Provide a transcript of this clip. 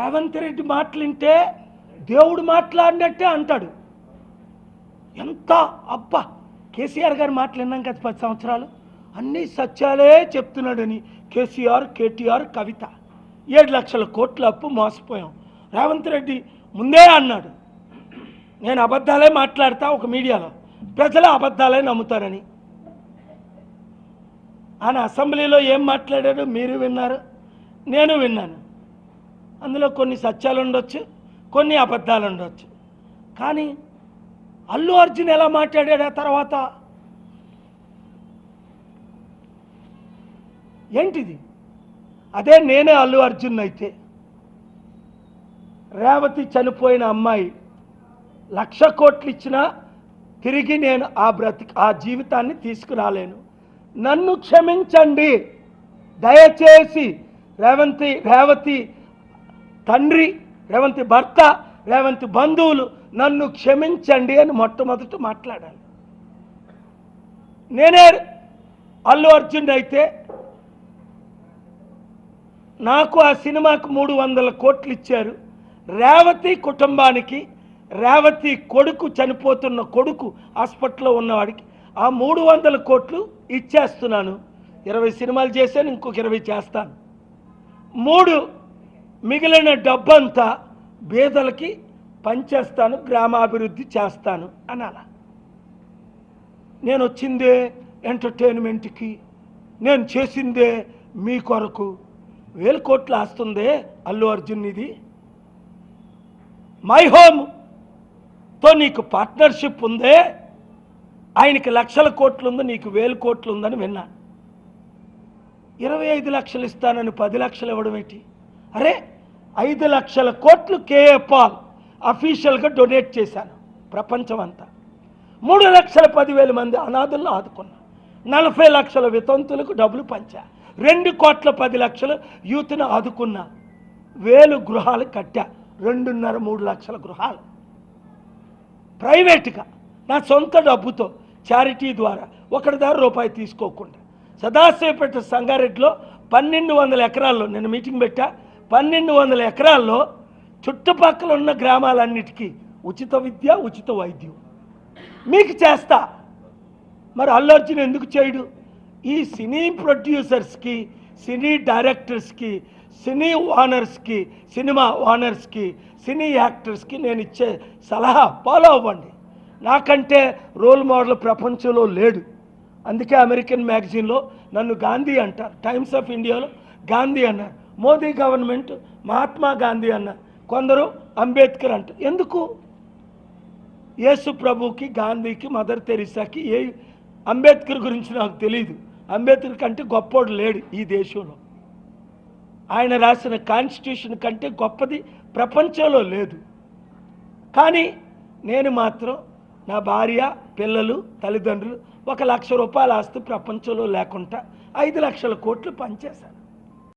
రేవంత్ రెడ్డి మాటలింటే దేవుడు మాట్లాడినట్టే అంటాడు. ఎంత అబ్బా! కేసీఆర్ గారు మాటలు విన్నాం కదా పది సంవత్సరాలు. అన్ని సత్యాలే చెప్తున్నాడని కేసీఆర్ కేటీఆర్ కవిత. ఏడు లక్షల కోట్ల అప్పు మోసపోయాం. రేవంత్ రెడ్డి ముందే అన్నాడు నేను అబద్ధాలే మాట్లాడతా ఒక మీడియాలో. ప్రజలు అబద్ధాలే నమ్ముతారని. ఆయన అసెంబ్లీలో ఏం మాట్లాడాడో మీరు విన్నారు నేను విన్నాను. అందులో కొన్ని సత్యాలు ఉండొచ్చు కొన్ని అబద్ధాలు ఉండొచ్చు. కానీ అల్లు అర్జున్ ఎలా మాట్లాడాడు ఆ తర్వాత? ఏంటిది? అదే నేనే అల్లు అర్జున్ అయితే. రేవతి చనిపోయిన అమ్మాయి లక్ష కోట్లు ఇచ్చినా తిరిగి నేను ఆ బ్రతి ఆ జీవితాన్ని తీసుకురాలేను. నన్ను క్షమించండి. దయచేసి రేవంతి రేవతి తండ్రి రేవంతి భర్త రేవంతి బంధువులు నన్ను క్షమించండి అని మొట్టమొదట మాట్లాడాలి. నేనే అల్లు అర్జున్ అయితే నాకు ఆ సినిమాకు మూడు వందల కోట్లు ఇచ్చారు. రేవతి కుటుంబానికి రేవతి కొడుకు చనిపోతున్న కొడుకు హాస్పిటల్లో ఉన్నవాడికి ఆ మూడు వందల కోట్లు ఇచ్చేస్తున్నాను. ఇరవై సినిమాలు చేశాను ఇంకొక ఇరవై చేస్తాను. మూడు మిగిలిన డబ్బంతా బీదలకి పంచేస్తాను గ్రామాభివృద్ధి చేస్తాను అనాల. నేను వచ్చిందే ఎంటర్టైన్మెంట్కి నేను చేసిందే మీ కొరకు. వేల కోట్లు ఆస్తుందే అల్లు అర్జున్ ఇది మై హోమ్తో నీకు పార్ట్నర్షిప్ ఉందే ఆయనకి లక్షల కోట్లు ఉంది నీకు వేల కోట్లు ఉందని విన్నాను ఇరవై ఐదు లక్షలు ఇస్తానని పది లక్షలు ఇవ్వడం ఏంటి? అరే ఐదు లక్షల కోట్లు కేఏ పాల్ అఫీషియల్గా డొనేట్ చేశాను ప్రపంచం అంతా మూడు లక్షల పదివేల మంది అనాథులను ఆదుకున్నా. నలభై లక్షల వితంతులకు డబ్బులు పంచా. రెండు కోట్ల పది లక్షలు యూత్ను ఆదుకున్నా. వేలు గృహాలు కట్టా. రెండున్నర మూడు లక్షల గృహాలు. ప్రైవేట్గా నా సొంత డబ్బుతో చారిటీ ద్వారా ఒకటి దారి రూపాయి తీసుకోకుండా సదాశివపేట సంగారెడ్డిలో పన్నెండు వందల ఎకరాల్లో నేను మీటింగ్ పెట్టా. పన్నెండు వందల ఎకరాల్లో చుట్టుపక్కల ఉన్న గ్రామాలన్నిటికీ ఉచిత విద్య ఉచిత వైద్యం. మీకు చేస్తా. మరి అల్లు అర్జున్ ఎందుకు చేయడు? ఈ సినీ ప్రొడ్యూసర్స్కి సినీ డైరెక్టర్స్కి సినీ ఓనర్స్కి సినిమా ఓనర్స్కి సినీ యాక్టర్స్కి నేను ఇచ్చే సలహా ఫాలో అవ్వండి. నాకంటే రోల్ మోడల్ ప్రపంచంలో లేడు. అందుకే అమెరికన్ మ్యాగజైన్లో నన్ను గాంధీ అంటారు. టైమ్స్ ఆఫ్ ఇండియాలో గాంధీ అన్నారు. మోదీ గవర్నమెంట్ మహాత్మా గాంధీ అన్న కొందరు అంబేద్కర్ అంట. ఎందుకు? యేసు ప్రభుకి గాంధీకి మదర్ తెరిసాకి ఏ అంబేద్కర్ గురించి నాకు తెలియదు అంబేద్కర్ కంటే గొప్పోడు లేడు ఈ దేశంలో. ఆయన రాసిన కాన్స్టిట్యూషన్ కంటే గొప్పది ప్రపంచంలో లేదు. కానీ నేను మాత్రం నా భార్య పిల్లలు తల్లిదండ్రులు ఒక లక్ష రూపాయల ఆస్తి ప్రపంచంలో లేకుండా ఐదు లక్షల కోట్లు పనిచేశాను.